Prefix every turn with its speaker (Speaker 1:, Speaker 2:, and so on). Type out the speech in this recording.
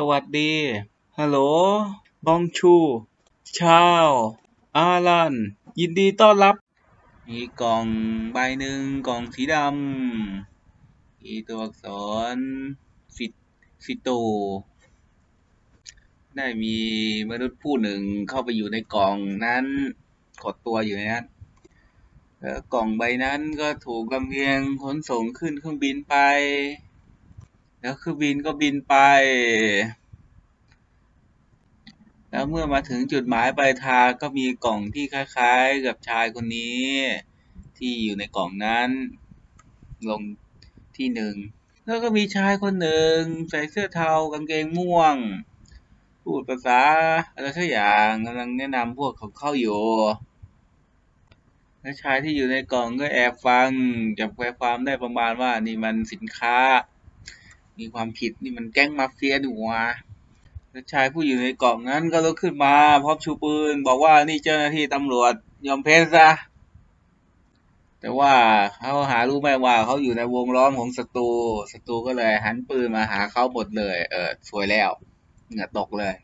Speaker 1: สวัสดี ฮัลโหล บองชู ชาว อารัน ยินดีต้อนรับ มีกล่องใบหนึ่งกล่องสีดำมีตัวอักษรฟิฟิโต ได้มีมนุษย์ผู้หนึ่งเข้าไปอยู่ในกล่องนั้นกดตัวอยู่ในนั้นแล้วกล่องใบนั้นก็ถูกลำเลียงขนส่งขึ้นเครื่องบินไป แล้วเครื่องบินก็บินไป แล้วเมื่อมาถึงจุดหมายปลายทางก็มีกล่องที่คล้ายๆ กับชายคนนี้ ที่อยู่ในกล่องนั้น ลงที่หนึ่งแล้วก็มีชายคนหนึ่งใส่เสื้อเทากางเกงม่วง พูดภาษาอะไรสักอย่างกำลังแนะนำพวกของเข้าอยู่และชายที่อยู่ในกล่องก็แอบฟังจับใจความได้ประมาณว่านี่มันสินค้า มีความผิดนี่มันแก๊งมาเฟียนี่หว่าแล้วชายผู้อยู่ในกล่องนั้นก็ลุกขึ้นมาพร้อมชูปืน บอกว่านี่เจ้าหน้าที่ตำรวจยอมเพนซะแต่ว่าเขาหารู้ไหมว่าเขาอยู่ในวงล้อมของศัตรูศัตรูก็เลยหันปืนมาหาเขาหมดเลย เออสวยแล้วเหงื่อตกเลย